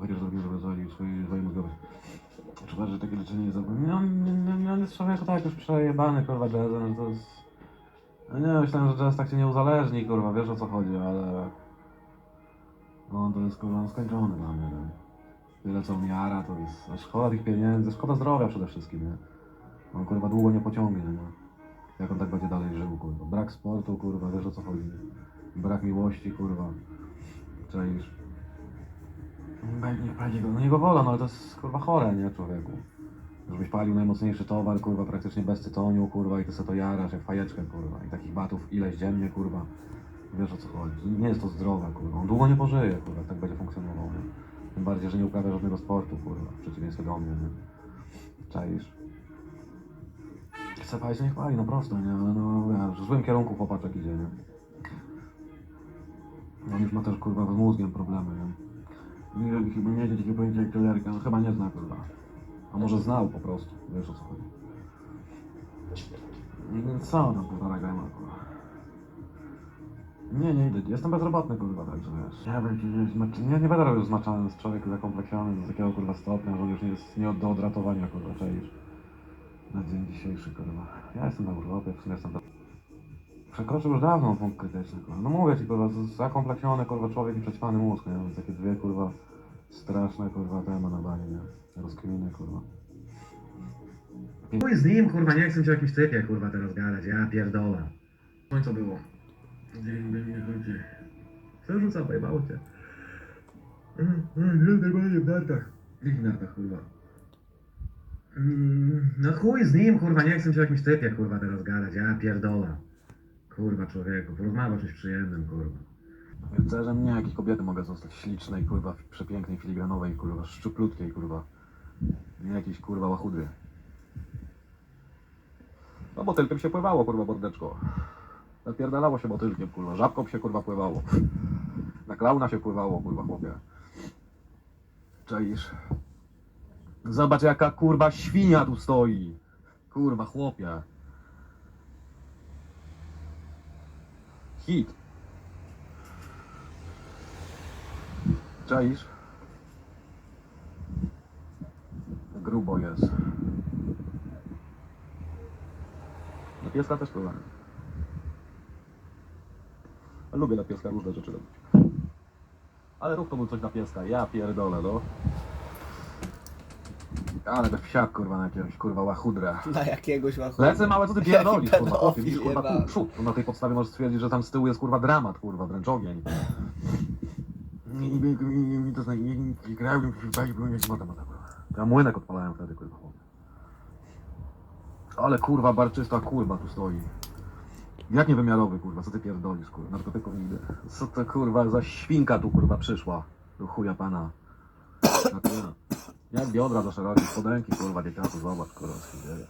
chociaż zrobił, żeby zwalił swoje. Czy uważasz, że takie leczenie jest dobre? No, no, no, no człowieku tak już przejebany, kurwa, jazzem, no to jest... No nie, myślałem, że jazz tak cię nie uzależni, kurwa, wiesz o co chodzi, ale... No to jest, kurwa, skończony dla mnie, no. Tyle co mi jara, to jest... Szkoda tych pieniędzy, szkoda zdrowia przede wszystkim, nie? On, kurwa, długo nie pociągnie, nie? Jak on tak będzie dalej żył, kurwa. Brak sportu, kurwa, wiesz o co chodzi. Brak miłości, kurwa. Czaisz? Nie pali go, no jego wola, no ale to jest kurwa chore, nie człowieku. Żebyś palił najmocniejszy towar, kurwa, praktycznie bez tytoniu, kurwa, i ty sobie to jarasz jak fajeczkę, kurwa. I takich batów ileś dziennie, kurwa. Wiesz o co chodzi. Nie jest to zdrowe, kurwa. On długo nie pożyje, kurwa, tak będzie funkcjonował, nie? Tym bardziej, że nie uprawia żadnego sportu, kurwa, w przeciwieństwie do mnie, nie? Czaisz? Chce palić, niech pali, no prosto, nie? Ale no, wiesz, w złym kierunku chłopaczek idzie, nie? On już ma też, kurwa, z mózgiem problemy, nie? Nie, chyba nie takiego pojęcia no chyba nie zna, kurwa. A może znał po prostu, wiesz o co chodzi. Więc co tam, kurwa. Nie, nie idę, jestem bezrobotny, kurwa, także wiesz. Ja bym nie, znaczy, nie, będę robił znaczany z człowieka zakompleksiony do takiego, kurwa, stopnia, że on już nie jest nie do odratowania, kurwa, czaisz. Na dzień dzisiejszy, kurwa. Ja jestem na urlopie, w sumie jestem do... Przekroczył już dawno punkt krytyczny, kurwa. No mówię ci, kurwa, zakompleksiony, kurwa, człowiek i przećpany mózg, nie? Więc takie dwie, kurwa, straszne, kurwa, temy na banie, nie? Rozkminy, kurwa. Chuj z nim, kurwa, nie chcę się o jakimś typie, kurwa, teraz gadać, ja pierdolę. No i co było? Dzień by nie chodzi. Co rzuca, pojebało cię. Nie, normalnie w nartach. W jakich kurwa? Mm, No chuj z nim, kurwa, nie chcę się o jakimś typie, kurwa, teraz gadać, ja pierdolę. Kurwa, człowieku, porozmawiaj o czymś przyjemnym, kurwa. Że mnie jakiej kobiety mogę zostać ślicznej, kurwa, przepięknej, filigranowej, kurwa, szczuplutkiej, kurwa. Nie jakiejś, kurwa, łachudry. No motylkiem się pływało, kurwa, bordeczko. Napierdalało się motylkiem, kurwa, żabką się, kurwa, pływało. Na klauna się pływało, kurwa, chłopie. Czaisz? Zobacz jaka, kurwa, świnia tu stoi. Kurwa, chłopie. Hit. Czaisz? Grubo jest. Na pieska też pływamy. Lubię na pieska różne rzeczy robić. Ale rób to mu coś na pieska, ja pierdolę, no. Ale bez wsiak, kurwa, na jakiegoś, kurwa, łachudra. Na jakiegoś łachu. Lecę małe, co ty pierdolisz, kurwa, chłopie, widzisz, kurwa, pół przód. To na tej podstawie możesz stwierdzić, że tam z tyłu jest, kurwa, dramat, kurwa, wręcz ogień. I to znaczy, nie grałem, byłem jak woda, kurwa. Ja młynek odpalałem wtedy, kurwa. chłopie. Ale kurwa, barczysta kurwa tu stoi. Jak niewymiarowy, kurwa, co ty pierdolisz, kurwa, narkotyków nigdy. Co to, kurwa, za świnka tu, kurwa, przyszła. Do chuja pana. Na. Jak biodra za szerokie, spodenki, kurwa, dzieciaku, zobacz, kurwa, co się.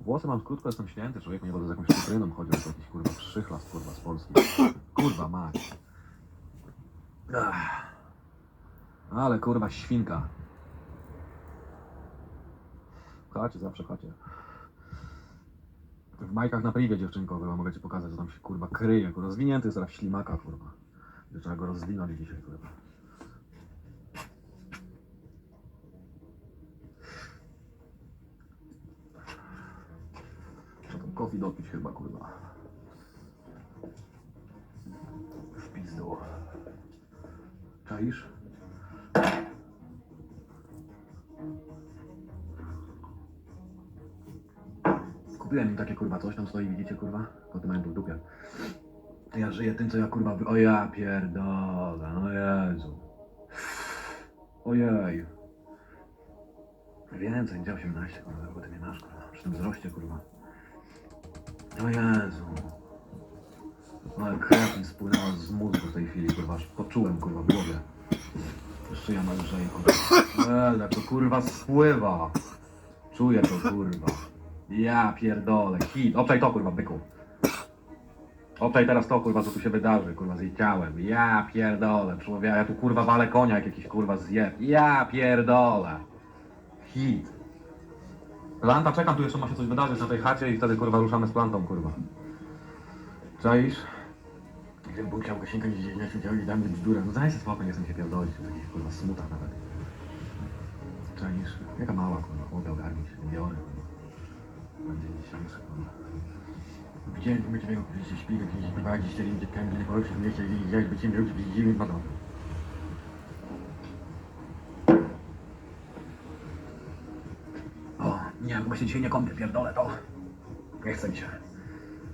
Włosy mam krótko, jestem święty, człowiek nie będę z jakąś cytryną chodził, to jakiś kurwa przychlas, kurwa, z Polski. Kurwa, mać. Ale kurwa, świnka. Chacie, zawsze chacie. W majkach na priwie dziewczynko, kurwa, mogę ci pokazać, co tam się kurwa kryje. Kurwa, zwinięty jest teraz ślimaka, kurwa. Trzeba go rozwinąć dzisiaj, kurwa. Trzeba tam kofi dopić chyba, kurwa. W pizdu. Czaisz? Kupiłem im takie kurwa coś, tam stoi, widzicie kurwa? Koty mają to w. Ja żyję tym, co ja kurwa... Wy... O ja pierdolę, no Jezu. Ojej. Więcej, gdzie 18 kurwa, bo ty nie masz kurwa. Przy tym wzroście kurwa. O Jezu. Ale krew mi spłynęła z mózgu w tej chwili, kurwa, poczułem, kurwa, w głowie. Jeszcze ja na lżej, kurwa. Eee, to kurwa spływa. Czuję to, kurwa. Ja pierdolę, hit. Obczaj to, kurwa, byku. Obczaj teraz to, kurwa, co tu się wydarzy, kurwa, z jej ciałem. Ja pierdolę, człowiek, ja tu, kurwa, walę konia, jak jakiś, kurwa, zjeb. Ja pierdolę. Hit. Planta, czekam, tu jeszcze ma się coś wydarzyć na tej chacie i wtedy, kurwa, ruszamy z plantą, kurwa. Czaisz? Gdybym chciał go sięgać gdzieś na świecie i damy bzdurę. No daj sobie spokój, nie chcę mi się pierdolić. Jakiś kurwa smutak nawet. Czaisz? Jaka mała kurwa, chłopie ogarnij się, biorę. Będzie dzisiejszy kurwa. Widziałem, będzie miał gdzieś śpigać, gdzieś prowadzić, chcieli będzie kędy, nie powiem, nie chcieli gdzieś być im ludzie, widzimy domy. O, nie, bo się dzisiaj nie kąpię, pierdolę to. Nie chce mi się.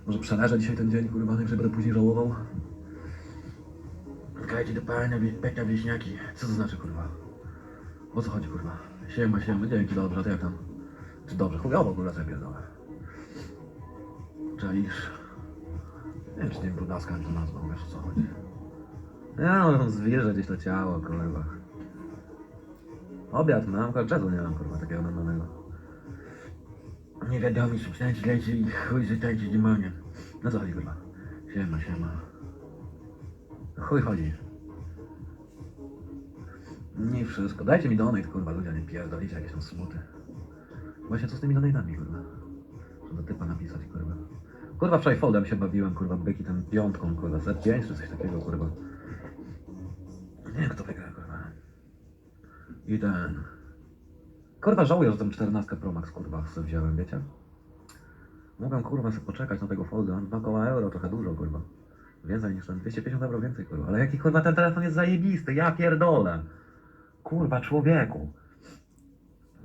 Może przeleżę dzisiaj ten dzień, kurwa, że będę później żałował. Kajcie do pana, peka wieśniaki. Co to znaczy, kurwa? O co chodzi, kurwa? Siema, siema, dzięki, dobrze, ty jak tam? Czy dobrze? Chujowo, kurwa, sobie pierdolę. Czaisz? Nie wiem, czy nie brudaska to nazwał, wiesz o co chodzi. Ja no, zwierzę gdzieś to ciało, kurwa. Obiad mam, jazzu nie mam, kurwa, takiego normalnego. Nie wiadomo, substancji leci i chuj, że tańczy demoniem. No co chodzi, kurwa? Siema, siema. Chuj chodzi. Nie wszystko. Dajcie mi donate, kurwa, ludzie, nie pierdolicie jakieś tam smuty. Właśnie co z tymi donate'ami, kurwa? Do typa napisać, kurwa. Kurwa, wczoraj foldem się bawiłem, kurwa, byki tam piątką, kurwa, Z5 czy coś takiego, kurwa. Nie wiem, kto wygra, kurwa. I ten... Kurwa, żałuję, że tam 14 Pro Max, kurwa, sobie wziąłem, wiecie? Mogłem, kurwa, sobie poczekać na tego folda. 2 koła euro, trochę dużo, kurwa. Więcej niż ten, 250 euro więcej, kurwa. Ale jaki, kurwa, ten telefon jest zajebisty, ja pierdolę. Kurwa, człowieku.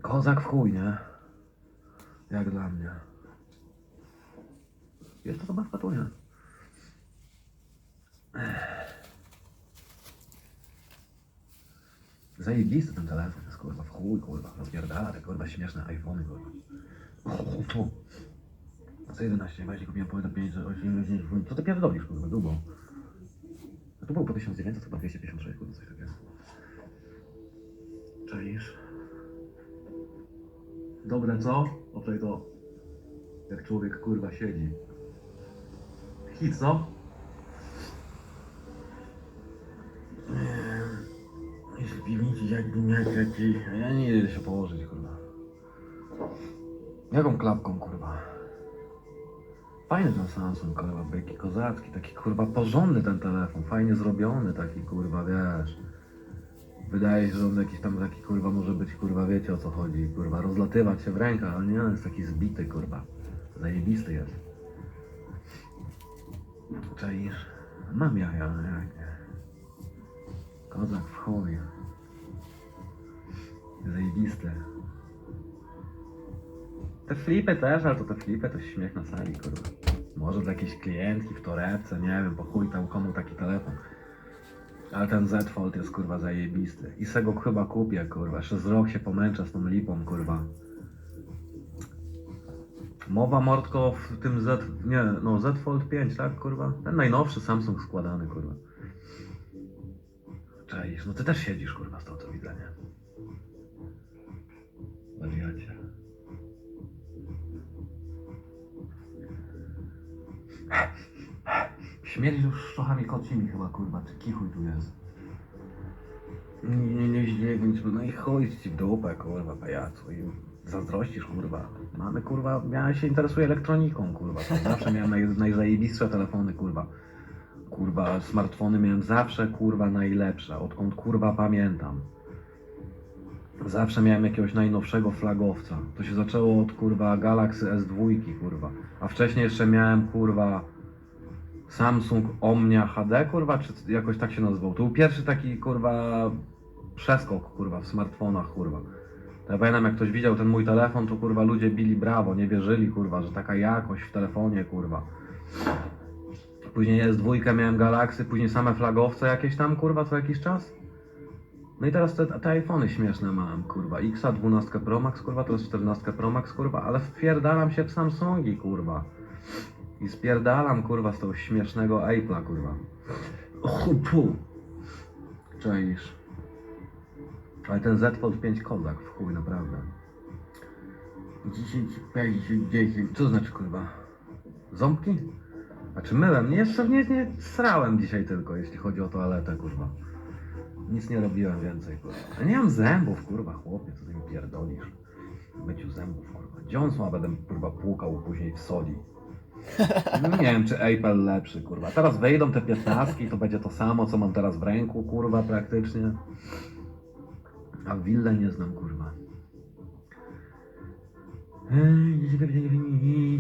Kozak w chuj, nie? Jak dla mnie. Jest to zabawka, tu nie? Zajebisty ten telefon jest, kurwa, w chuj, kurwa. Rozpierdala kurwa, śmieszne iPhony, kurwa. O, tu. Co 11, właśnie kupiłem po 5, 8, 10, co ty pierdolisz, kurwa, długo. A tu był po 1900, chyba 256, kurwa, coś takiego. Czaisz? Dobre, co? O tutaj to, jak człowiek, kurwa, siedzi. Hit, co? Jeśli piwnicy jakby miał taki... Ja nie idę się położyć, kurwa. Jaką klapką, kurwa? Fajny ten Samsung, kurwa, byki kozacki, taki, kurwa, porządny ten telefon, fajnie zrobiony, taki, kurwa, wiesz. Wydaje się, że on jakiś tam taki, kurwa, może być, kurwa, wiecie o co chodzi, kurwa, rozlatywać się w rękach, ale nie, on jest taki zbity, kurwa. Zajebisty jest. Czaisz? Mam jaja, jak. Kozak w chuj. Zajebiste. Te flipy też, ale to te flipy to śmiech na sali, kurwa. Może dla jakiejś klientki w torebce, nie wiem, po chuj tam komu taki telefon. Ale ten Z Fold jest kurwa zajebisty. I se go chyba kupię, kurwa. Jeszcze z rok się pomęczę z tą lipą, kurwa. Mowa mordko w tym Z, nie, no Z Fold 5, tak, kurwa? Ten najnowszy Samsung składany, kurwa. Cześć, no ty też siedzisz, kurwa, z tego co widzę, nie? Wariacie. Śmierdzi już szczochami kocimi chyba, kurwa, czy kichuj tu jest. Nie, nie, nie zdziewięć, no i chuj ci w dupę, kurwa, pajacu. Zazdrościsz, kurwa. Mamy, kurwa, ja się interesuję elektroniką, kurwa. Zawsze miałem naj, najzajebistsze telefony, kurwa. Kurwa, smartfony miałem zawsze, kurwa, najlepsze. Odkąd, kurwa, pamiętam. Zawsze miałem jakiegoś najnowszego flagowca. To się zaczęło od, kurwa, Galaxy S2, kurwa. A wcześniej jeszcze miałem, kurwa, Samsung Omnia HD, kurwa, czy jakoś tak się nazywał. To był pierwszy taki, kurwa, przeskok, kurwa, w smartfonach, kurwa. Ja pamiętam, jak ktoś widział ten mój telefon, to, kurwa, ludzie bili brawo, nie wierzyli, kurwa, że taka jakość w telefonie, kurwa. Później S2 miałem Galaxy, później same flagowce jakieś tam, kurwa, co jakiś czas. No i teraz te, te iPhony śmieszne mam, kurwa. Xa 12 Pro Max, kurwa, jest 14 Pro Max, kurwa, ale wpierdalam się w Samsungi, kurwa. I spierdalam, kurwa, z tego śmiesznego Apple'a, kurwa. O, pu. Czaisz. Ale ten Z Fold 5 kozak, w chuj, naprawdę. 10, 50, 10. Co znaczy, kurwa? Ząbki? A czy myłem? Jeszcze nie, nie srałem dzisiaj tylko, jeśli chodzi o toaletę, kurwa. Nic nie robiłem więcej, kurwa. Nie mam zębów, kurwa, chłopie, co ty mi pierdolisz? Myciu zębów, kurwa. Gdzie on są, a będę, kurwa, płukał później w soli. No nie wiem, czy Apple lepszy, kurwa. Teraz wejdą te piętnastki, to będzie to samo, co mam teraz w ręku, kurwa, praktycznie. A willę nie znam, kurwa.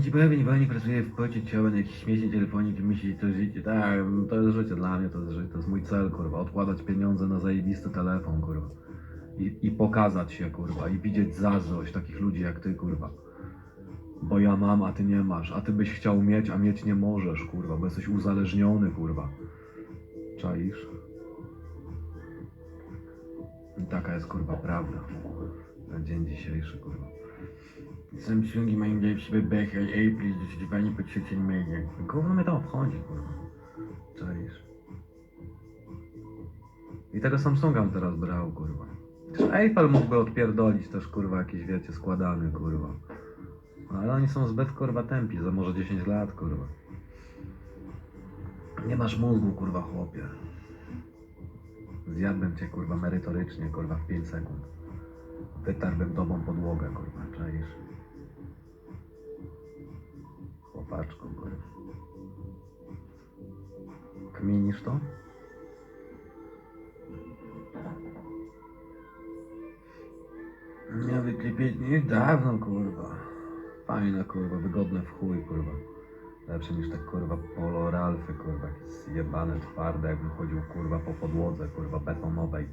Ciekawe, nie pani pracuje w pocie ciała na jakiś śmieci telefonik myśli, to życie. Tak, to jest życie dla mnie, to jest życie, to jest mój cel, kurwa. Odkładać pieniądze na zajebisty telefon, kurwa. I, I pokazać się, kurwa. I widzieć zazdrość takich ludzi jak ty, kurwa. Bo ja mam, a ty nie masz. A ty byś chciał mieć, a mieć nie możesz, kurwa, bo jesteś uzależniony, kurwa. Czaisz? I taka jest, kurwa, prawda. Na dzień dzisiejszy, kurwa. Samsungi mają dla siebie bechę, Apple jest zdecydowanie po trzeciej medzie. Gówno mnie to obchodzi, kurwa. Czaisz? I tego Samsunga teraz brał, kurwa. Też Apple mógłby odpierdolić też, kurwa, jakieś, wiecie, składany, kurwa. Ale oni są zbyt kurwa tępi, za może 10 lat kurwa. Nie masz mózgu kurwa chłopie. Zjadłbym cię kurwa merytorycznie kurwa w 5 sekund. Wytarłbym tobą podłogę kurwa, czaisz? Chłopaczką kurwa. Kminisz to? Nie wyklipieć nie dawno kurwa. Fajne kurwa, wygodne w chuj kurwa. Lepsze niż te kurwa polo Ralfy kurwa, jakieś zjebane, twarde, jakbym chodził kurwa po podłodze kurwa betonowej.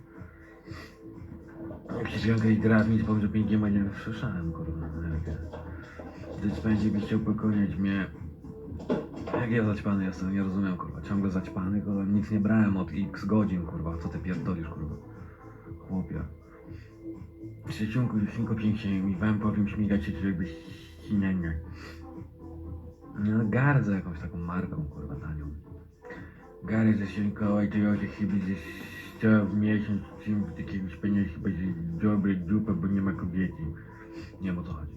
Jakiś i gra mi że pięknie ma nie słyszałem kurwa. no jakie. Gdy będzie by chciał pokonać mnie. Jak ja zaćpany jestem, nie rozumiem kurwa. Ciągle zaćpany, kurwa, nic nie brałem od x godzin kurwa. Co ty pierdolisz kurwa? Chłopie. Przyciągu tylko pięknie mi wam powiem śmigać się jakby ścinania. No gardzę jakąś taką marką kurwa tanią. Gary ze Sienkoła i Toyota chyba że chciała w miesiąc czym jakiegoś pieniądza chyba że dobre dupę, bo nie ma kobiety. Nie wiem o co chodzi.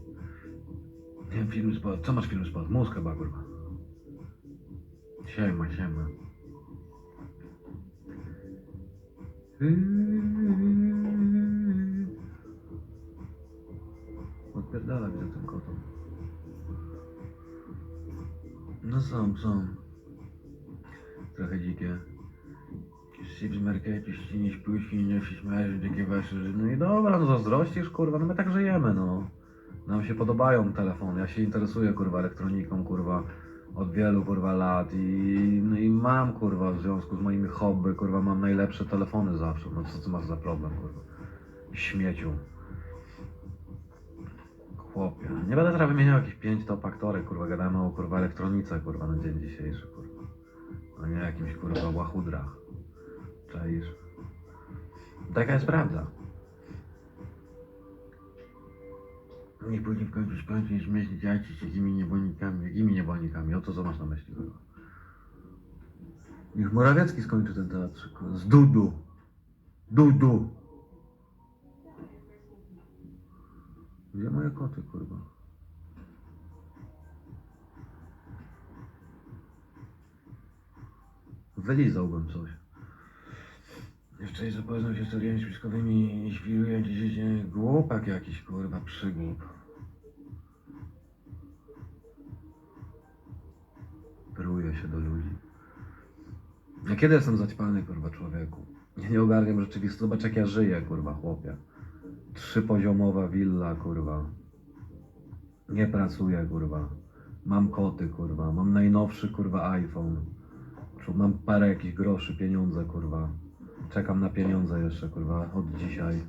Nie wiem, film sport. Co masz film sport? Mózg chyba kurwa. Siema, siema. Odpierdala za tym kotą. No są, są. Trochę dzikie. Chips marketu, ścinie śpłyści, nie się śmiałeś, takie wasze, no i dobra, no zazdrościsz, kurwa, no my tak żyjemy, no. Nam się podobają telefony, ja się interesuję, kurwa, elektroniką, kurwa, od wielu, kurwa, lat i, no i mam, kurwa, w związku z moimi hobby, kurwa, mam najlepsze telefony zawsze, no co ty masz za problem, kurwa. Śmieciu. Chłopie. Nie będę teraz wymieniał jakichś pięć top aktorek, kurwa, gadamy o kurwa elektronice, kurwa, na dzień dzisiejszy, kurwa. A nie jakimś kurwa łachudrach. Czaisz? Taka jest prawda. Niech później w końcu skończy i śmiesznie działać się jakimi niewolnikami, jakimi niewolnikami, o to co masz na myśli, kurwa. Niech Morawiecki skończy ten teatr, z Dudu. Dudu. Gdzie moje koty, kurwa? Wylizałbym coś. Jeszcze zapoznał się z teoriami spiskowymi i świruje gdzieś głupak jakiś, kurwa, przygłup. Pruje się do ludzi. A kiedy jestem zaćpany, kurwa, człowieku? Ja nie ogarniam rzeczywistości. Zobacz, jak ja żyję, kurwa, chłopie. Trzypoziomowa willa, kurwa. Nie pracuję, kurwa. Mam koty, kurwa. Mam najnowszy, kurwa, iPhone. Mam parę jakichś groszy, pieniądze, kurwa. Czekam na pieniądze jeszcze, kurwa, od dzisiaj.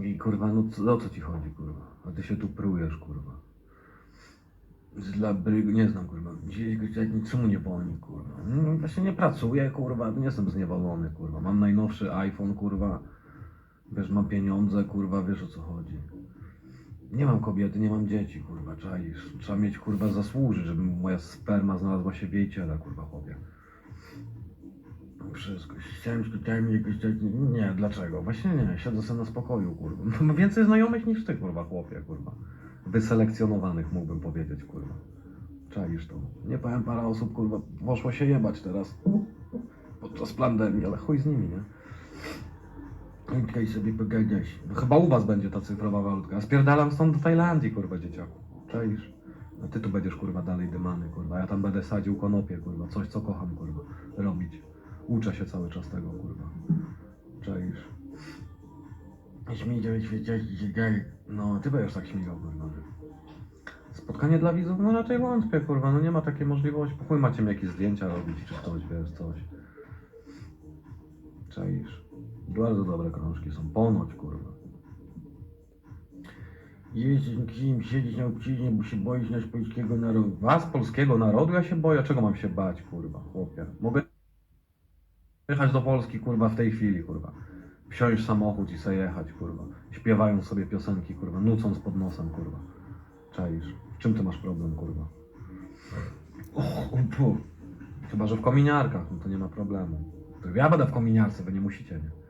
I kurwa, no co, o co ci chodzi, kurwa? A ty się tu prujesz, kurwa. Dla bryg... nie znam, kurwa. Gościa niczemu nie boli, kurwa. No, Właśnie nie pracuję, kurwa, nie jestem zniewolony, kurwa. Mam najnowszy iPhone, kurwa. Wiesz, mam pieniądze, kurwa, wiesz o co chodzi. Nie mam kobiety, nie mam dzieci, kurwa, czaisz. Trzeba mieć, kurwa, zasłużyć, żeby moja sperma znalazła się w jej ciele, kurwa, chłopie. Wszystko. Chciałem tutaj jakoś tak... Nie, dlaczego? Właśnie nie, siedzę sobie na spokoju, kurwa. Mam więcej znajomych niż ty, kurwa, chłopie, kurwa. Wyselekcjonowanych, mógłbym powiedzieć, kurwa. Czaisz to. Nie powiem, parę osób, kurwa, poszło się jebać teraz. Podczas pandemii, ale chuj z nimi, nie? Tutaj sobie pogadać. No chyba u was będzie ta cyfrowa walutka. Spierdalam stąd do Tajlandii, kurwa, dzieciaku. Czaisz? A ty tu będziesz kurwa dalej dymany, kurwa. Ja tam będę sadził konopie, kurwa. Coś co kocham, kurwa. Robić. Uczę się cały czas tego, kurwa. Czaisz. Śmigał, świeciać się dalej. No, ty będziesz tak śmigał, kurwa. Spotkanie dla widzów? No raczej wątpię, kurwa. No nie ma takiej możliwości. Po chuj macie mi jakieś zdjęcia robić, czy coś, wiesz, coś. Czaisz. Bardzo dobre krążki są. Ponoć, kurwa. Jeździć kim siedzieć na obciźnie, bo się boisz nasz polskiego narodu. Was, polskiego narodu? Ja się boję. Czego mam się bać, kurwa, chłopie? Mogę jechać do Polski, kurwa, w tej chwili, kurwa. Wsiąść samochód i sobie jechać, kurwa. Śpiewając sobie piosenki, kurwa. Nucąc pod nosem, kurwa. Czaisz. W czym ty masz problem, kurwa? O, o, pu. Chyba, że w kominiarkach, no to nie ma problemu. Ja będę w kominiarce, wy nie musicie, nie?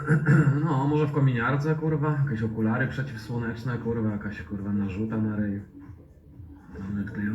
No, może w kominiarce, kurwa, jakieś okulary przeciwsłoneczne, kurwa, jakaś, kurwa, narzuta na. Nawet